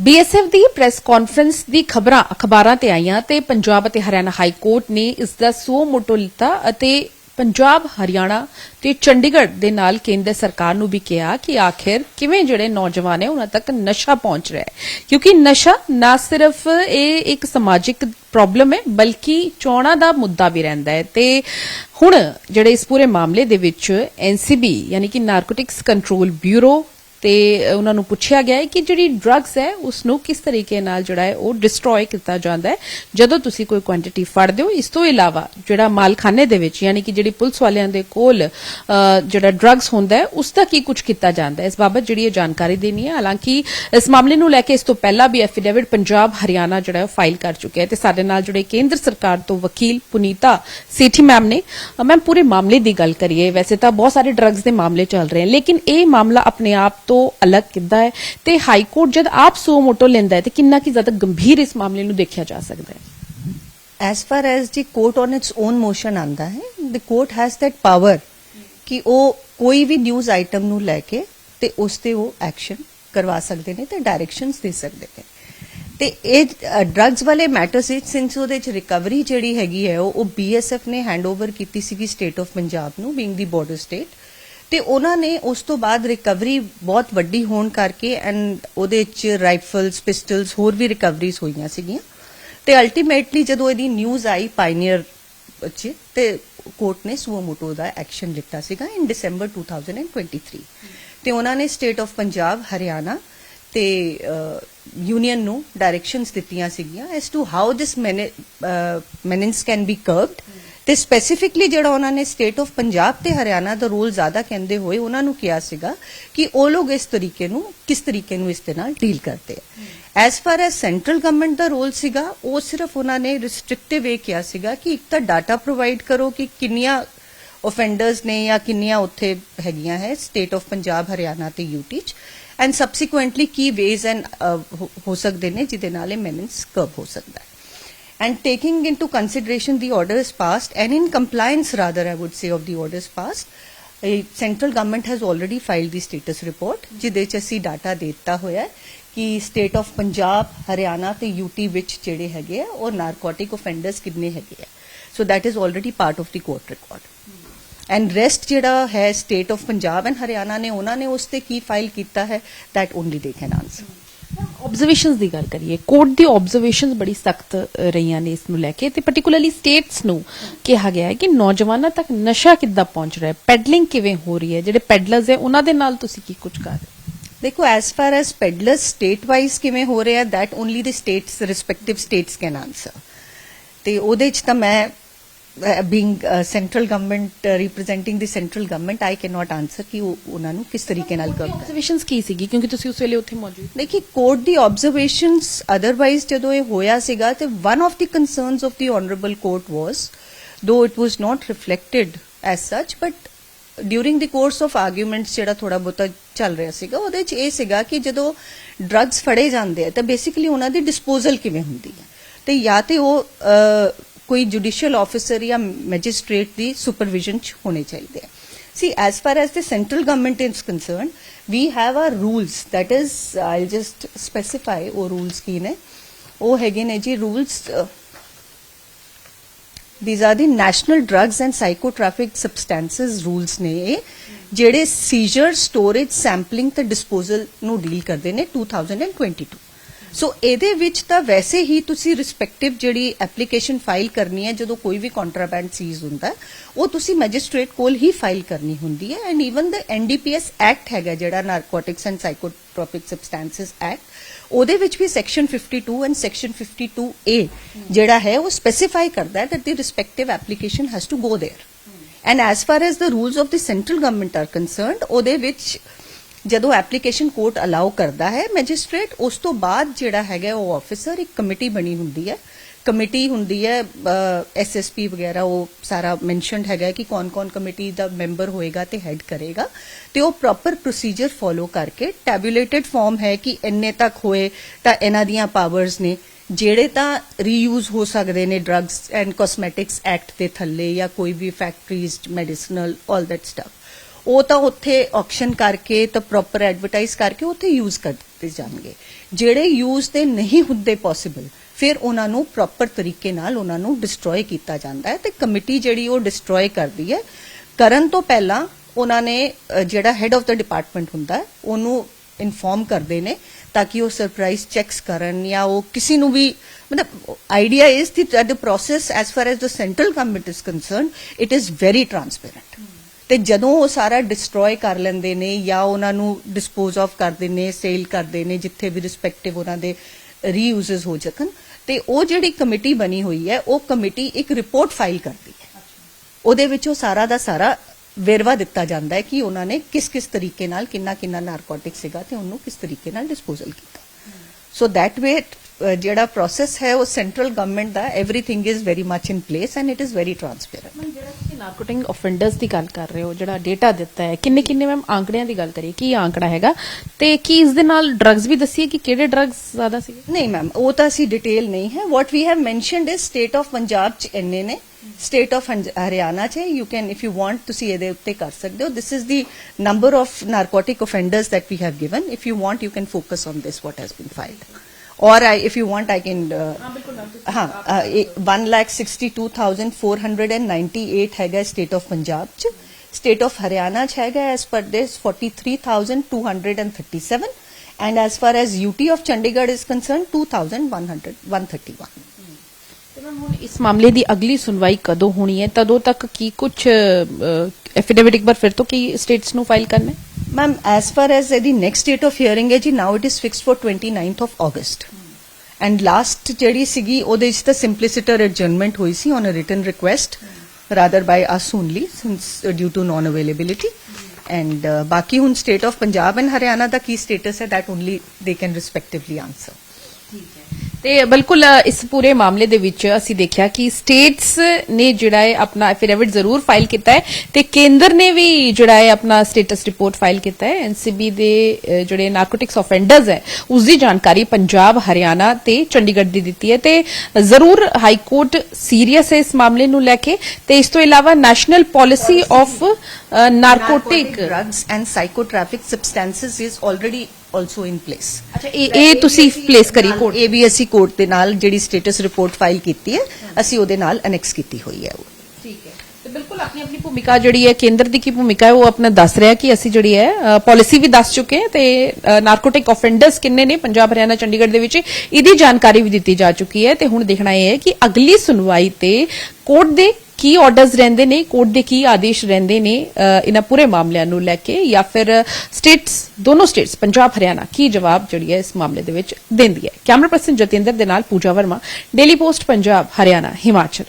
BSF ਦੀ press conference ਦੀ ਖਬਰਾਂ, ਅਖਬਾਰਾਂ ਤੇ ਆਈਆਂ ਤੇ ਪੰਜਾਬ ਅਤੇ ਹਰਿਆਣਾ ਹਾਈ ਕੋਰਟ ਨੇ ਇਸ ਦਾ ਸੋ ਮੋਟੋ ਲਿੱਤਾ ਅਤੇ ਪੰਜਾਬ, ਹਰਿਆਣਾ ਤੇ ਚੰਡੀਗੜ੍ਹ ਦੇ ਨਾਲ ਕੇਂਦਰ ਸਰਕਾਰ ਨੂੰ ਵੀ ਕਿਹਾ ਕਿ ਆਖਿਰ ਕਿਵੇਂ ਜਿਹੜੇ ਨੌਜਵਾਨ ਹੈ, ਉਹਨਾਂ ਤੱਕ ਨਸ਼ਾ ਪਹੁੰਚ ਰਿਹਾ ਹੈ। ਕਿਉਂਕਿ ਨਸ਼ਾ ਨਾ ਸਿਰਫ ਇਹ ਇੱਕ ਸਮਾਜਿਕ ਪ੍ਰੋਬਲਮ ਹੈ, ਬਲਕਿ ਚੋਣਾਂ ਦਾ ਮੁੱਦਾ ਵੀ ਰਹਿੰਦਾ ਹੈ। ਤੇ ਹੁਣ ਜਿਹੜੇ ਇਸ ਪੂਰੇ ਮਾਮਲੇ ਦੇ ਵਿੱਚ ਐਨਸੀਬੀ ਯਾਨੀ ਕਿ ਨਾਰਕੋਟਿਕਸ ਕੰਟਰੋਲ ਬਿਊਰੋ ਤੇ ਉਹਨਾਂ ਨੂੰ ਪੁੱਛਿਆ ਗਿਆ ਹੈ ਕਿ ਜਿਹੜੀ ਡਰੱਗਸ ਹੈ ਉਸ ਨੂੰ ਕਿਸ ਤਰੀਕੇ ਨਾਲ ਜਿਹੜਾ ਹੈ ਉਹ ਡਿਸਟਰੋਏ ਕੀਤਾ ਜਾਂਦਾ ਹੈ। ਜਦੋਂ ਤੁਸੀਂ ਕੋਈ ਕੁਆਂਟੀਟੀ ਫੜਦੇ ਹੋ, ਇਸ ਤੋਂ ਇਲਾਵਾ ਜਿਹੜਾ ਮਾਲਖਾਨੇ ਦੇ ਵਿੱਚ, ਯਾਨੀ ਕਿ ਜਿਹੜੀ ਪੁਲਿਸ ਵਾਲਿਆਂ ਦੇ ਕੋਲ ਜਿਹੜਾ ਡਰੱਗਸ ਹੁੰਦਾ ਹੈ, ਉਸ ਦਾ ਕੀ ਕੁਝ ਕੀਤਾ ਜਾਂਦਾ ਹੈ? ਇਸ ਬਾਬਤ ਜਿਹੜੀ ਇਹ ਜਾਣਕਾਰੀ ਦੇਣੀ ਹੈ। ਹਾਲਾਂਕਿ, ਇਸ ਮਾਮਲੇ ਨੂੰ ਲੈ ਕੇ ਇਸ ਤੋਂ ਪਹਿਲਾਂ ਵੀ ਐਫੀਡੇਵਿਟ ਪੰਜਾਬ, ਹਰਿਆਣਾ ਜਿਹੜਾ ਹੈ ਫਾਈਲ ਕਰ ਚੁੱਕਿਆ ਹੈ ਤੇ ਸਾਡੇ ਨਾਲ ਜਿਹੜੇ ਕੇਂਦਰ ਸਰਕਾਰ ਤੋਂ ਵਕੀਲ ਪੁਨੀਤਾ ਸੇਠੀ ਮੈਮ ਨੇ। ਮੈਮ, ਪੂਰੇ ਮਾਮਲੇ ਦੀ ਗੱਲ ਕਰੀਏ, ਵੈਸੇ ਤਾਂ ਬਹੁਤ ਸਾਰੇ ਡਰੱਗਸ ਦੇ ਮਾਮਲੇ ਚੱਲ ਰਹੇ ਹਨ ਲੇਕਿਨ ਇਹ ਮਾਮਲਾ ਆਪਣੇ ਆਪ ਤੋਂ ਅਲੱਗ ਕਿੱਦਾਂ ਹੈ? ਤੇ ਹਾਈ ਕੋਰਟ ਜਦ ਆਪ ਸੋ ਮੋਟੋ ਲੈਂਦਾ ਹੈ, ਤੇ ਕਿੰਨਾ ਕੀ ਜ਼ਿਆਦਾ ਗੰਭੀਰ ਇਸ ਮਾਮਲੇ ਨੂੰ ਦੇਖਿਆ ਜਾ ਸਕਦਾ ਹੈ? As far as the court on its own motion ਆਂਦਾ ਹੈ, the court has that power ਕਿ ਉਹ ਕੋਈ ਵੀ ਨਿਊਜ਼ ਆਈਟਮ ਨੂੰ ਲੈ ਕੇ ਤੇ ਉਸ ਤੇ ਉਹ ਐਕਸ਼ਨ ਕਰਵਾ ਸਕਦੇ ਨੇ ਤੇ ਡਾਇਰੈਕਸ਼ਨਸ ਦੇ ਸਕਦੇ ਨੇ। ਤੇ ਇਹ ਡਰੱਗਸ ਵਾਲੇ ਮੈਟਰਸ ਵਿੱਚ ਸਿੰਸ ਉਹਦੇ ਚ ਰਿਕਵਰੀ ਜਿਹੜੀ ਹੈਗੀ ਹੈ, ਉਹ ਬੀਐਸਐਫ ਨੇ ਹੈਂਡਓਵਰ ਕੀਤੀ ਸੀਗੀ ਸਟੇਟ ਆਫ ਪੰਜਾਬ ਨੂੰ ਬੀਇੰਗ ਦੀ ਬਾਰਡਰ ਸਟੇਟ ਤੇ ਉਹਨਾਂ ਨੇ ਉਸ ਤੋਂ ਬਾਅਦ ਰਿਕਵਰੀ ਬਹੁਤ ਵੱਡੀ ਹੋਣ ਕਰਕੇ ਐਂਡ ਉਹਦੇ ਚ ਰਾਈਫਲਸ ਪਿਸਟਲਸ ਹੋਰ ਵੀ ਰਿਕਵਰੀਜ਼ ਹੋਈਆਂ ਸੀਗੀਆਂ। ਤੇ ਅਲਟੀਮੇਟਲੀ ਜਦੋਂ ਇਹਦੀ ਨਿਊਜ਼ ਆਈ ਪਾਇਨੀਅਰ ਚ ਤੇ ਕੋਰਟ ਨੇ ਸੁਓਮੋਟੋ ਦਾ ਐਕਸ਼ਨ ਲਿੱਤਾ ਸੀਗਾ ਇਨ ਦਸੰਬਰ 2023 ਤੇ ਉਹਨਾਂ ਨੇ ਸਟੇਟ ਆਫ ਪੰਜਾਬ ਹਰਿਆਣਾ ਤੇ ਯੂਨੀਅਨ ਨੂੰ ਡਾਇਰੈਕਸ਼ਨਸ ਦਿੱਤੀਆਂ ਸੀਗੀਆਂ as to how this menace can be curbed ਤੇ ਸਪੈਸੀਫਿਕਲੀ ਜਿਹੜਾ ਉਹਨਾਂ ਨੇ ਸਟੇਟ ਆਫ ਪੰਜਾਬ ਤੇ ਹਰਿਆਣਾ ਦਾ ਰੋਲ ਜ਼ਿਆਦਾ ਕਹਿੰਦੇ ਹੋਏ ਉਹਨਾਂ ਨੂੰ ਕਿਹਾ ਸੀਗਾ ਕਿ ਉਹ ਲੋਕ ਇਸ ਤਰੀਕੇ ਨੂੰ, ਕਿਸ ਤਰੀਕੇ ਨੂੰ ਇਸ ਦੇ ਨਾਲ ਡੀਲ ਕਰਦੇ ਆ। As far as central government ਦਾ ਰੋਲ ਸੀਗਾ, ਉਹ ਸਿਰਫ ਉਹਨਾਂ ਨੇ ਰਿਸਟ੍ਰਿਕਟਿਵ ਇਹ ਕਿਹਾ ਸੀਗਾ ਕਿ ਇੱਕ ਤਾਂ ਡਾਟਾ ਪ੍ਰੋਵਾਈਡ ਕਰੋ ਕਿ ਕਿੰਨੀਆਂ ਆਫੈਂਡਰਸ ਨੇ ਜਾਂ ਕਿੰਨੀਆਂ ਉੱਥੇ ਹੈਗੀਆਂ ਹੈ ਸਟੇਟ ਆਫ ਪੰਜਾਬ, ਹਰਿਆਣਾ ਤੇ ਯੂਟੀ ਚ। ਐਂਡ ਸਬਸੀਕੁਐਂਟਲੀ ਕੀ ਵੇਜ਼ ਐਂਡ ਹੋ ਸਕਦੇ ਨੇ, ਜਿਹਦੇ ਨਾਲ ਇਹ ਮੈਨਿੰਸ ਕਰਬ ਹੋ ਸਕਦਾ ਹੈ। And taking into consideration the orders passed and in compliance rather I would say of the orders passed, ਇਹ central government has already filed the status report ਜਿਹਦੇ ਚ ਅਸੀਂ ਡਾਟਾ ਦਿੱਤਾ ਹੋਇਆ ਹੈ ਕਿ ਸਟੇਟ ਆਫ ਪੰਜਾਬ ਹਰਿਆਣਾ ਤੇ ਯੂਟੀ ਵਿੱਚ ਜਿਹੜੇ ਹੈਗੇ ਆ ਉਹ ਨਾਰਕੋਟਿਕ ਆਫੈਂਡਰਸ ਕਿੰਨੇ ਹੈਗੇ ਆ so that is already part of the court record and rest ਜਿਹੜਾ ਹੈ state of Punjab and Haryana ਨੇ ਉਹਨਾਂ ਨੇ ਉਸ ਤੇ ਕੀ ਫਾਈਲ ਕੀਤਾ ਹੈ that only they can answer observations ਦੀ ਗੱਲ ਕਰੀਏ ਕੋਰਟ ਦੀ ਆਬਜ਼ਰਵੇਸ਼ਨਸ ਬੜੀ ਸਖਤ ਰਹੀਆਂ ਨੇ ਇਸ ਨੂੰ ਲੈ ਕੇ ਤੇ ਪਾਰਟਿਕੂਲਰਲੀ ਸਟੇਟਸ ਨੂੰ ਕਿਹਾ ਗਿਆ ਹੈ ਕਿ ਨੌਜਵਾਨਾਂ ਤੱਕ ਨਸ਼ਾ ਕਿੱਦਾਂ ਪਹੁੰਚ ਰਿਹਾ ਹੈ ਪੈਡਲਿੰਗ ਕਿਵੇਂ ਹੋ ਰਹੀ ਹੈ, ਜਿਹੜੇ ਪੈਡਲਰਸ ਹੈ, ਉਹਨਾਂ ਦੇ ਨਾਲ ਤੁਸੀਂ ਕੀ ਕੁਝ ਕਰ ਰਹੇ ਹੋ? ਦੇਖੋ as far as peddlers state wise ਕਿਵੇਂ ਹੋ ਰਿਹਾ that only the states respective states can answer ਤੇ ਉਹਦੇ ਚ ਤਾਂ ਮੈਂ central government representing the central government I can not answer ਕਿ ਉਹ ਉਹਨਾਂ ਨੂੰ ਕਿਸ ਤਰੀਕੇ ਨਾਲ ਕਰਨਾ ਆਬਜ਼ਰਵੇਸ਼ਨਸ ਕੀ ਸੀਗੀ? ਕਿਉਂਕਿ ਤੁਸੀਂ ਉਸ ਵੇਲੇ ਉੱਥੇ ਮੌਜੂਦ ਦੇਖੀ ਕੋਰਟ ਦੀ ਆਬਜ਼ਰਵੇਸ਼ਨਸ ਅਦਰਵਾਈਜ਼ ਜਦੋਂ ਇਹ ਹੋਇਆ ਸੀਗਾ ਤੇ one of the concerns of the honourable court was though it was not reflected as such but during the course of arguments ਜਿਹੜਾ ਥੋੜਾ ਬਹੁਤਾ ਚੱਲ ਰਿਹਾ ਸੀਗਾ ਉਹਦੇ ਚ ਇਹ ਸੀਗਾ ਕਿ ਜਦੋਂ ਡਰੱਗਸ ਫੜੇ ਜਾਂਦੇ ਆ ਤਾਂ ਬੇਸਿਕਲੀ ਉਹਨਾਂ ਦੀ ਡਿਸਪੋਜ਼ਲ ਕਿਵੇਂ ਹੁੰਦੀ ਹੈ ਤੇ ਜਾਂ ਤੇ ਉਹ ਕੋਈ ਜੁਡੀਸ਼ੀਅਲ ਆਫੀਸਰ ਜਾਂ ਮੈਜਿਸਟ੍ਰੇਟ ਦੀ ਸੁਪਰਵਿਜ਼ਨ ਚ ਹੋਣੇ ਚਾਹੀਦੇ ਆ See, as far as the central government is concerned, we have our rules. That is, I'll just specify ਉਹ rules ਕੀ ਨੇ ਉਹ ਹੈਗੇ ਨੇ ਜੀ rules uh, these are the national drugs and psychotropic substances rules ਨੇ ਇਹ ਜਿਹੜੇ seizure storage sampling ਤੇ disposal ਨੂੰ ਡੀਲ ਕਰਦੇ ਨੇ 2022 ਸੋ ਇਹਦੇ ਵਿੱਚ ਤਾਂ ਵੈਸੇ ਹੀ ਤੁਸੀਂ ਰਿਸਪੈਕਟਿਵ ਜਿਹੜੀ ਐਪਲੀਕੇਸ਼ਨ ਫਾਈਲ ਕਰਨੀ ਹੈ, ਜਦੋਂ ਕੋਈ ਵੀ ਕੰਟਰਾਬੈਂਡ ਸੀਜ਼ ਹੁੰਦਾ, ਉਹ ਤੁਸੀਂ ਮੈਜਿਸਟ੍ਰੇਟ ਕੋਲ ਹੀ ਫਾਈਲ ਕਰਨੀ ਹੁੰਦੀ ਹੈ and even the NDPS act ਹੈਗਾ ਜਿਹੜਾ narcotics and psychotropic substances act ਉਹਦੇ ਵਿੱਚ ਵੀ ਸੈਕਸ਼ਨ 52 ਐਂਡ ਸੈਕਸ਼ਨ 52A ਜਿਹੜਾ ਹੈ, ਉਹ ਸਪੈਸੀਫਾਈ ਕਰਦਾ ਹੈ that the respective application has to go there. And as far as the rules of the central government are concerned, ਉਹਦੇ ਵਿੱਚ ਜਦੋਂ ਐਪਲੀਕੇਸ਼ਨ ਕੋਰਟ ਅਲਾਉ ਕਰਦਾ ਹੈ, ਮੈਜਿਸਟ੍ਰੇਟ ਉਸ ਤੋਂ ਬਾਅਦ ਜਿਹੜਾ ਹੈਗਾ ਉਹ ਆਫੀਸਰ ਇੱਕ ਕਮੇਟੀ ਬਣੀ ਹੁੰਦੀ ਹੈ। ਕਮੇਟੀ ਹੁੰਦੀ ਹੈ ਐਸਐਸਪੀ ਵਗੈਰਾ, ਉਹ ਸਾਰਾ ਮੈਂਸ਼ਨਡ ਹੈਗਾ ਕਿ ਕੌਣ-ਕੌਣ ਕਮੇਟੀ ਦਾ ਮੈਂਬਰ ਹੋਏਗਾ ਤੇ ਹੈਡ ਕਰੇਗਾ। ਤੇ ਉਹ ਪ੍ਰੋਪਰ ਪ੍ਰੋਸੀਜਰ ਫੋਲੋ ਕਰਕੇ ਟੈਬੂਲੇਟਡ ਫਾਰਮ ਹੈ ਕਿ ਇੰਨੇ ਤੱਕ ਹੋਏ ਤਾਂ ਇਹਨਾਂ ਦੀਆਂ ਪਾਵਰਸ ਨੇ। ਜਿਹੜੇ ਤਾਂ ਰੀਯੂਜ਼ ਹੋ ਸਕਦੇ ਨੇ ਡਰੱਗਸ ਐਂਡ ਕਾਸਮੈਟਿਕਸ ਐਕਟ ਦੇ ਥੱਲੇ ਜਾਂ ਕੋਈ ਵੀ factories medicinal all that stuff ਉਹ ਤਾਂ ਉੱਥੇ ਆਕਸ਼ਨ ਕਰਕੇ ਤਾਂ ਪ੍ਰੋਪਰ ਐਡਵਰਟਾਈਜ਼ ਕਰਕੇ ਉੱਥੇ ਯੂਜ਼ ਕਰ ਦਿੱਤੇ ਜਾਣਗੇ। ਜਿਹੜੇ ਯੂਜ਼ ਤੇ ਨਹੀਂ ਹੁੰਦੇ ਪੋਸੀਬਲ ਫਿਰ ਉਹਨਾਂ ਨੂੰ ਪ੍ਰੋਪਰ ਤਰੀਕੇ ਨਾਲ ਉਹਨਾਂ ਨੂੰ ਡਿਸਟਰੋਏ ਕੀਤਾ ਜਾਂਦਾ ਹੈ ਤੇ ਕਮੇਟੀ ਜਿਹੜੀ ਉਹ ਡਿਸਟਰੋਏ ਕਰਦੀ ਹੈ। ਕਰਨ ਤੋਂ ਪਹਿਲਾਂ ਉਹਨਾਂ ਨੇ ਜਿਹੜਾ ਹੈਡ ਆਫ ਦਾ ਡਿਪਾਰਟਮੈਂਟ ਹੁੰਦਾ ਉਹਨੂੰ ਇਨਫੋਰਮ ਕਰਦੇ ਨੇ ਤਾਂ ਕਿ ਉਹ ਸਰਪ੍ਰਾਈਜ਼ ਚੈਕਸ ਕਰਨ ਜਾਂ ਉਹ ਕਿਸੇ ਨੂੰ ਵੀ, ਮਤਲਬ ਆਈਡੀਆ ਇਸ ਦੀ that process process far far as central central government is concerned, it is very ਤੇ ਜਦੋਂ ਉਹ ਸਾਰਾ ਡਿਸਟਰੋਏ ਕਰ ਲੈਂਦੇ ਨੇ ਜਾਂ ਉਹਨਾਂ ਨੂੰ ਡਿਸਪੋਜ਼ ਆਫ ਕਰਦੇ ਨੇ ਸੇਲ ਕਰਦੇ ਨੇ, ਜਿੱਥੇ ਵੀ ਰਿਸਪੈਕਟਿਵ ਉਹਨਾਂ ਦੇ ਰੀਯੂਜ਼ਸ ਹੋ ਸਕਣ ਤੇ ਉਹ ਜਿਹੜੀ ਕਮੇਟੀ ਬਣੀ ਹੋਈ ਹੈ, ਉਹ ਕਮੇਟੀ ਇੱਕ ਰਿਪੋਰਟ ਫਾਈਲ ਕਰਦੀ ਹੈ। ਉਹਦੇ ਵਿੱਚ ਉਹ ਸਾਰਾ ਦਾ ਸਾਰਾ ਵੇਰਵਾ ਦਿੱਤਾ ਜਾਂਦਾ ਹੈ ਕਿ ਉਹਨਾਂ ਨੇ ਕਿਸ ਕਿਸ ਤਰੀਕੇ ਨਾਲ ਕਿੰਨਾ ਕਿੰਨਾ ਨਾਰਕੋਟਿਕ ਸੀਗਾ ਤੇ ਉਹਨੂੰ ਕਿਸ ਤਰੀਕੇ ਨਾਲ ਡਿਸਪੋਜ਼ਲ ਕੀਤਾ। ਸੋ ਦੈਟ ਵੇ ਜਿਹੜਾ ਪ੍ਰੋਸੈਸ ਹੈ ਉਹ central government the everything is very much in place and it is very transparent ma'am ਜਿਹੜਾ ਤੁਸੀਂ ਨਾਰਕੋਟਿਕ ਆਫੈਂਡਰਸ ਦੀ ਗੱਲ ਕਰ ਰਹੇ ਹੋ ਜਿਹੜਾ ਡੇਟਾ ਦਿੱਤਾ ਹੈ ਕਿੰਨੇ ਕਿੰਨੇ ਮੈਮ ਆંકੜਿਆਂ ਦੀ ਗੱਲ ਕਰੀਏ ਕੀ ਆંકੜਾ ਹੈਗਾ? ਤੇ ਕੀ ਇਸ ਦੇ ਨਾਲ ਡਰੱਗਸ ਵੀ ਦੱਸੀਏ ਕਿ ਕਿਹੜੇ ਡਰੱਗਸ ਜ਼ਿਆਦਾ ਸੀਗੇ? ਨਹੀਂ ਮੈਮ ਉਹ ਤਾਂ ਅਸੀਂ ਡਿਟੇਲ ਨਹੀਂ ਹੈ। What we have mentioned is state of Punjab ਚ ਇੰਨੇ ਨੇ ਸਟੇਟ ਆਫ ਹਰਿਆਣਾ ਚ you can if you want ਤੁਸੀਂ ਇਹਦੇ ਉੱਤੇ ਕਰ ਸਕਦੇ ਹੋ। This is the number of narcotic offenders that we have given. If you want you can focus on this what has been filed or I, if you want I can uh, ਹਾਂ uh, 162498 ਹੈਗਾ state of Punjab ਚ state of Haryana ਚ ਹੈਗਾ as per this 43237 and as far as UT of Chandigarh is concerned 2100 131 ਤੇ ma'am ਹੁਣ ਇਸ ਮਾਮਲੇ ਦੀ ਅਗਲੀ ਸੁਣਵਾਈ ਕਦੋਂ ਹੋਣੀ ਹੈ ਤਦੋਂ ਤੱਕ ਕੀ ਕੁਝ ਐਫੀਡੇਵਿਟ ਇੱਕ ਵਾਰ ਫਿਰ ਤੋਂ ਕੀ ਸਟੇਟਸ ਨੂੰ ਫਾਈਲ ਕਰਨਾ ਹੈ ਮੈਮ ਐਸ ਫਾਰ ਐਸ ਇਹਦੀ ਨੈਕਸਟ ਡੇਟ ਆਫ ਹੀਅਰਿੰਗ ਹੈ ਜੀ now it is fixed for 29th of August and last ਜਿਹੜੀ ਸੀਗੀ ਉਹਦੇ ਵਿੱਚ ਤਾਂ ਸਿੰਪਲਿਸਿਟਰ ਐਡਜਰਨਮੈਂਟ ਹੋਈ ਸੀ on a written request rather by us only since due to non availability and ਬਾਕੀ ਹੁਣ state of Punjab and Haryana ਦਾ ਕੀ ਸਟੇਟਸ ਹੈ that only they can respectively answer ਤੇ ਬਿਲਕੁਲ ਇਸ ਪੂਰੇ ਮਾਮਲੇ ਦੇ ਵਿੱਚ ਅਸੀਂ ਦੇਖਿਆ ਕਿ ਸਟੇਟਸ ਨੇ ਜਿਹੜਾ ਹੈ ਆਪਣਾ ਐਫੀਡੇਵਿਟ ਜ਼ਰੂਰ ਫਾਈਲ ਕੀਤਾ ਹੈ ਤੇ ਕੇਂਦਰ ਨੇ ਵੀ ਜਿਹੜਾ ਹੈ ਆਪਣਾ ਸਟੇਟਸ ਰਿਪੋਰਟ ਫਾਈਲ ਕੀਤਾ ਹੈ। ਐਨਸੀਬੀ ਦੇ ਜਿਹੜੇ ਨਾਰਕੋਟਿਕਸ ਆਫੈਂਡਰਸ ਹੈ, ਉਸ ਦੀ ਜਾਣਕਾਰੀ ਪੰਜਾਬ, ਹਰਿਆਣਾ ਤੇ ਚੰਡੀਗੜ੍ਹ ਦੀ ਦਿੱਤੀ ਹੈ ਤੇ ਜ਼ਰੂਰ ਹਾਈ ਕੋਰਟ ਸੀਰੀਅਸ ਹੈ ਇਸ ਮਾਮਲੇ ਨੂੰ ਲੈ ਕੇ ਤੇ ਇਸ ਤੋਂ ਇਲਾਵਾ national policy of narcotic drugs and psychotropic substances is already also in place. ਅੱਛਾ ਇਹ ਤੁਸੀਂ ਪਲੇਸ ਕਰੀ ਕੋਰਟ ABSC ਕੋਰਟ ਦੇ ਨਾਲ ਜਿਹੜੀ ਸਟੇਟਸ ਰਿਪੋਰਟ ਫਾਈਲ ਕੀਤੀ ਹੈ ਅਸੀਂ ਉਹਦੇ ਨਾਲ ਅਨੈਕਸ ਕੀਤੀ ਹੋਈ ਹੈ ਉਹ। ਠੀਕ ਹੈ। ਤੇ ਬਿਲਕੁਲ ਆਪਣੀ ਆਪਣੀ ਭੂਮਿਕਾ ਜਿਹੜੀ ਹੈ ਕੇਂਦਰ ਦੀ ਕੀ ਭੂਮਿਕਾ ਹੈ ਉਹ ਆਪਣਾ ਦੱਸ ਰਿਹਾ ਕਿ ਅਸੀਂ ਜਿਹੜੀ ਹੈ ਪਾਲਿਸੀ ਵੀ ਦੱਸ ਚੁੱਕੇ ਹਾਂ ਤੇ ਨਾਰਕੋਟਿਕ ਆਫੈਂਡਰਸ ਕਿੰਨੇ ਨੇ? ਪੰਜਾਬ ਹਰਿਆਣਾ ਚੰਡੀਗੜ੍ਹ ਦੇ ਵਿੱਚ ਇਹਦੀ ਜਾਣਕਾਰੀ ਵੀ ਦਿੱਤੀ ਜਾ ਚੁੱਕੀ ਹੈ ਤੇ ਹੁਣ ਦੇਖਣਾ ਇਹ ਹੈ ਕਿ ਅਗਲੀ ਸੁਣਵਾਈ ਤੇ ਕੋਰਟ ਦੇ ਕੀ ਆਰਡਰਸ ਰਹਿੰਦੇ ਨੇ ਕੋਰਟ ਦੇ ਕੀ ਆਦੇਸ਼ ਰਹਿੰਦੇ ਨੇ ਅ, ਇਹਨਾਂ ਪੂਰੇ ਮਾਮਲਿਆਂ ਨੂੰ ਲੈ ਕੇ ਜਾਂ ਫਿਰ ਸਟੇਟਸ ਦੋਨੋਂ ਸਟੇਟਸ ਪੰਜਾਬ ਹਰਿਆਣਾ ਕੀ ਜਵਾਬ ਜਿਹੜੀ ਹੈ ਇਸ ਮਾਮਲੇ ਦੇ ਵਿੱਚ ਦਿੰਦੀ ਹੈ। ਕੈਮਰਾ ਪਰਸਨ ਜਤਿੰਦਰ ਦੇ ਨਾਲ ਪੂਜਾ ਵਰਮਾ ਡੇਲੀ ਪੋਸਟ ਪੰਜਾਬ ਹਰਿਆਣਾ ਹਿਮਾਚਲ।